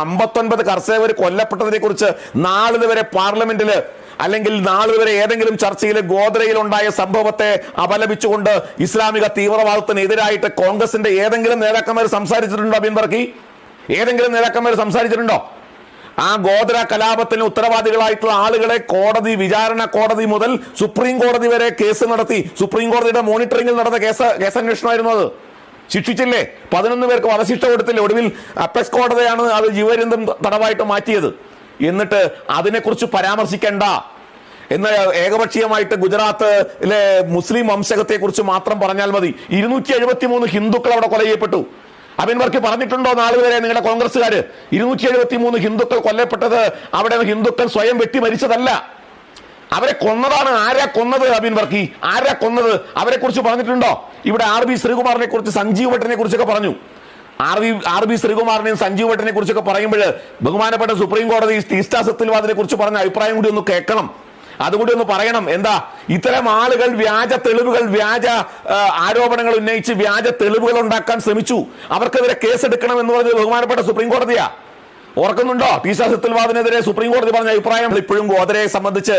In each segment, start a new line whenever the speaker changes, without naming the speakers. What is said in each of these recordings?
അമ്പത്തൊൻപത് കർഷകർ കൊല്ലപ്പെട്ടതിനെ കുറിച്ച് നാളിതുവരെ പാർലമെന്റിൽ അല്ലെങ്കിൽ നാളിതുവരെ ഏതെങ്കിലും ചർച്ചയിൽ ഗോദ്രയിൽ ഉണ്ടായ സംഭവത്തെ അപലപിച്ചുകൊണ്ട് ഇസ്ലാമിക തീവ്രവാദത്തിനെതിരായിട്ട് കോൺഗ്രസിന്റെ ഏതെങ്കിലും നേതാക്കന്മാർ സംസാരിച്ചിട്ടുണ്ടോ അബിൻ വർക്കി ഏതെങ്കിലും നേതാക്കന്മാർ സംസാരിച്ചിട്ടുണ്ടോ? ആ ഗോദ്ര കലാപത്തിന് ഉത്തരവാദികളായിട്ടുള്ള ആളുകളെ കോടതി വിചാരണ കോടതി മുതൽ സുപ്രീം കോടതി വരെ കേസ് നടത്തി. സുപ്രീം കോടതിയുടെ മോണിറ്ററിംഗിൽ നടന്ന കേസ് കേസന്വേഷണമായിരുന്നു അത്. ശിക്ഷിച്ചില്ലേ? പതിനൊന്ന് പേർക്ക് വധശിക്ഷ കൊടുത്തില്ലേ? ഒടുവിൽ അപ്പെക്സ് കോടതിയാണ് അത് ജീവരന്തം തടവായിട്ട് മാറ്റിയത്. എന്നിട്ട് അതിനെക്കുറിച്ച് പരാമർശിക്കേണ്ട. എന്ന് ഏകപക്ഷീയമായിട്ട് ഗുജറാത്തിലെ മുസ്ലിം വംശകത്തെ കുറിച്ച് മാത്രം പറഞ്ഞാൽ മതി. ഇരുന്നൂറ്റി എഴുപത്തി മൂന്ന് ഹിന്ദുക്കൾ അവിടെ കൊല ചെയ്യപ്പെട്ടു. അബിൻ വർക്ക് പറഞ്ഞിട്ടുണ്ടോ നാളെ വരെ നിങ്ങളുടെ കോൺഗ്രസ്സുകാർ ഇരുന്നൂറ്റി എഴുപത്തി മൂന്ന് ഹിന്ദുക്കൾ കൊല്ലപ്പെട്ടത് അവിടെ ഹിന്ദുക്കൾ സ്വയം വെട്ടി മരിച്ചതല്ല. അവരെ കൊന്നതാണ്. ആരാ കൊന്നത് അബിൻ വർക്കി? ആരാ കൊന്നത്? അവരെ കുറിച്ച് പറഞ്ഞിട്ടുണ്ടോ? ഇവിടെ ആർ ബി ശ്രീകുമാറിനെ കുറിച്ച് സഞ്ജീവ് ഭട്ടിനെ കുറിച്ചൊക്കെ പറഞ്ഞു. ആർ വി ആർ ബി ശ്രീകുമാറിനെയും സഞ്ജീവ് ഭട്ടിനെ കുറിച്ചൊക്കെ പറയുമ്പോൾ ബഹുമാനപ്പെട്ട സുപ്രീം കോടതി തീസ്റ്റാ സത്യവാദിനെ കുറിച്ച് പറഞ്ഞ അഭിപ്രായം കൂടി ഒന്ന് കേൾക്കണം. അതുകൂടി ഒന്ന് പറയണം. എന്താ? ഇത്തരം ആളുകൾ വ്യാജ തെളിവുകൾ വ്യാജ ആരോപണങ്ങൾ ഉന്നയിച്ച് വ്യാജ തെളിവുകൾ ഉണ്ടാക്കാൻ ശ്രമിച്ചു. അവർക്കെതിരെ കേസെടുക്കണം എന്ന് പറഞ്ഞത് ബഹുമാനപ്പെട്ട സുപ്രീം കോടതിയാ. ഓർക്കുന്നുണ്ടോ? ടീസാ സത്യൽവാദിനെതിരെ സുപ്രീം കോടതി പറഞ്ഞ അഭിപ്രായം? ഇപ്പോഴും ഗോദരയെ സംബന്ധിച്ച്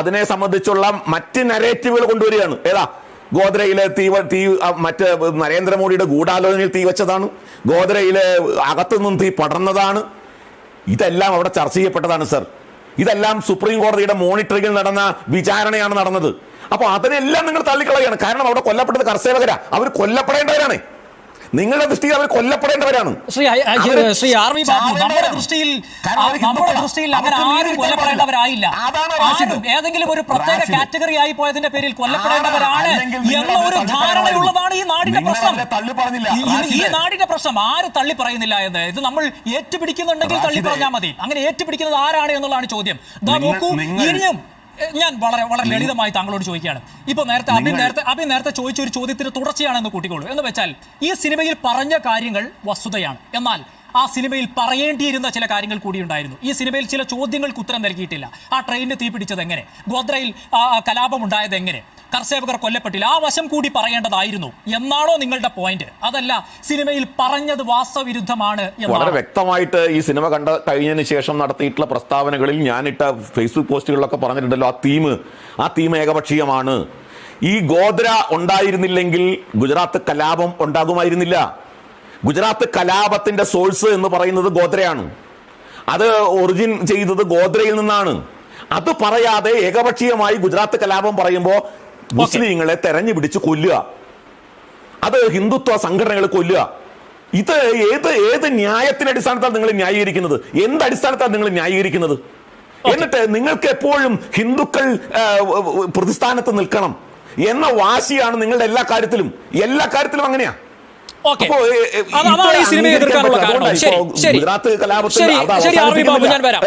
അതിനെ സംബന്ധിച്ചുള്ള മറ്റ് നരേറ്റീവുകൾ കൊണ്ടുവരികയാണ്. ഏതാ? ഗോദ്രയിലെ തീ വ- തീ മറ്റ് നരേന്ദ്രമോദിയുടെ ഗൂഢാലോചനയിൽ തീ വെച്ചതാണ്. ഗോദ്രയിലെ അകത്തുനിന്നും തീ പടർന്നതാണ്. ഇതെല്ലാം അവിടെ ചർച്ച ചെയ്യപ്പെട്ടതാണ് സർ. ഇതെല്ലാം സുപ്രീം കോടതിയുടെ മോണിറ്ററിംഗിൽ നടന്ന വിചാരണയാണ് നടന്നത്. അപ്പോൾ അതിനെല്ലാം നിങ്ങൾ തള്ളിക്കളയാണ്. കാരണം അവിടെ കൊല്ലപ്പെട്ടത് കർഷകരാ അവർ കൊല്ലപ്പെടേണ്ടവരാണ്. നിങ്ങളുടെ ദൃഷ്ടിയിൽ അവർ കൊല്ലപ്പെടേണ്ടവരാണ്
ശ്രീ ശ്രീ ആർ വി ബാബു നമ്മുടെ ദൃഷ്ടിയിൽ നമ്മുടെ. ദൃഷ്ടിയിൽ അങ്ങനെ ആരും കൊല്ലപ്പെടേണ്ടവരായില്ല. ഏതെങ്കിലും ഒരു പ്രത്യേക കാറ്റഗറി ആയി പോയതിന്റെ പേരിൽ കൊല്ലപ്പെടേണ്ടവരാണ് എന്ന ഒരു ധാരണയുള്ളതാണ് ഈ നാടിന്റെ പ്രശ്നം. ഈ-. നാടിന്റെ പ്രശ്നം ആര് തള്ളി പറയുന്നില്ല എന്ന് ഇത് നമ്മൾ ഏറ്റുപിടിക്കുന്നുണ്ടെങ്കിൽ തള്ളി. പറഞ്ഞാൽ മതി അങ്ങനെ ഏറ്റുപിടിക്കുന്നത് ആരാണ് എന്നുള്ളതാണ് ചോദ്യം ഇനിയും ഞാൻ വളരെ വളരെ ലളിതമായി താങ്കളോട് ചോദിക്കുകയാണ്. ഇപ്പൊ നേരത്തെ
അഭി
നേരത്തെ അഭി നേരത്തെ ചോദിച്ച ഒരു ചോദ്യത്തിന് തുടർച്ചയാണെന്ന് കൂട്ടിക്കോളൂ. എന്ന് വെച്ചാൽ ഈ സിനിമയിൽ പറഞ്ഞ കാര്യങ്ങൾ വസ്തുതയാണ്. എന്നാൽ ആ സിനിമയിൽ പറയേണ്ടിയിരുന്ന ചില കാര്യങ്ങൾ കൂടി ഉണ്ടായിരുന്നു ഈ സിനിമയിൽ ചില ചോദ്യങ്ങൾക്ക് ഉത്തരം നൽകിയിട്ടില്ല. ആ ട്രെയിനിന് തീപിടിച്ചത് എങ്ങനെ? ഗോദ്രയിൽ ആ, ആ, കലാപം ഉണ്ടായത് എങ്ങനെ? കർഷകർ കൊല്ലപ്പെട്ടില്ല. ആ വശം കൂടി പറയേണ്ടതായിരുന്നു. എന്നാണോ നിങ്ങളുടെ പോയിന്റ് അതല്ല സിനിമയിൽ പറഞ്ഞത് വാസ്തവിരുദ്ധമാണ്
വളരെ വ്യക്തമായിട്ട് ഈ സിനിമ കണ്ട കഴിഞ്ഞതിന് ശേഷം നടത്തിയിട്ടുള്ള പ്രസ്താവനകളിൽ ഞാനിട്ട ഫേസ്ബുക്ക് പോസ്റ്റുകളിലൊക്കെ പറഞ്ഞിട്ടുണ്ടല്ലോ ആ തീം ആ തീം ഏകപക്ഷീയമാണ്. ഈ ഗോദ്ര ഉണ്ടായിരുന്നില്ലെങ്കിൽ ഗുജറാത്ത് കലാപം ഉണ്ടാകുമായിരുന്നില്ല. ഗുജറാത്ത് കലാപത്തിന്റെ സോഴ്സ് എന്ന് പറയുന്നത് ഗോദ്രയാണ് അത് ഒറിജിൻ ചെയ്തത് ഗോദ്രയിൽ നിന്നാണ്. അത് പറയാതെ ഏകപക്ഷീയമായി ഗുജറാത്ത് കലാപം പറയുമ്പോൾ മുസ്ലിങ്ങളെ തെരഞ്ഞു പിടിച്ച് കൊല്ലുക. അത് ഹിന്ദുത്വ സംഘടനകൾ കൊല്ലുക. ഇത് ഏത് ഏത് ന്യായത്തിന്റെ അടിസ്ഥാനത്താണ് നിങ്ങൾ ന്യായീകരിക്കുന്നത്? എന്ത് അടിസ്ഥാനത്താണ് നിങ്ങൾ ന്യായീകരിക്കുന്നത്? എന്നിട്ട് നിങ്ങൾക്ക് എപ്പോഴും ഹിന്ദുക്കൾ പ്രതിസ്ഥാനത്ത് നിൽക്കണം. എന്ന വാശിയാണ് നിങ്ങളുടെ എല്ലാ കാര്യത്തിലും. എല്ലാ കാര്യത്തിലും അങ്ങനെയാ.
ഓക്കെ
അപ്പോ, ഏ, ഏ,
അതാണ് ഈ സിനിമയെ എതിർക്കാനുള്ള കാരണം. ശരി ശരി ശരി ആർ വി ബാബു ഞാൻ വരാം.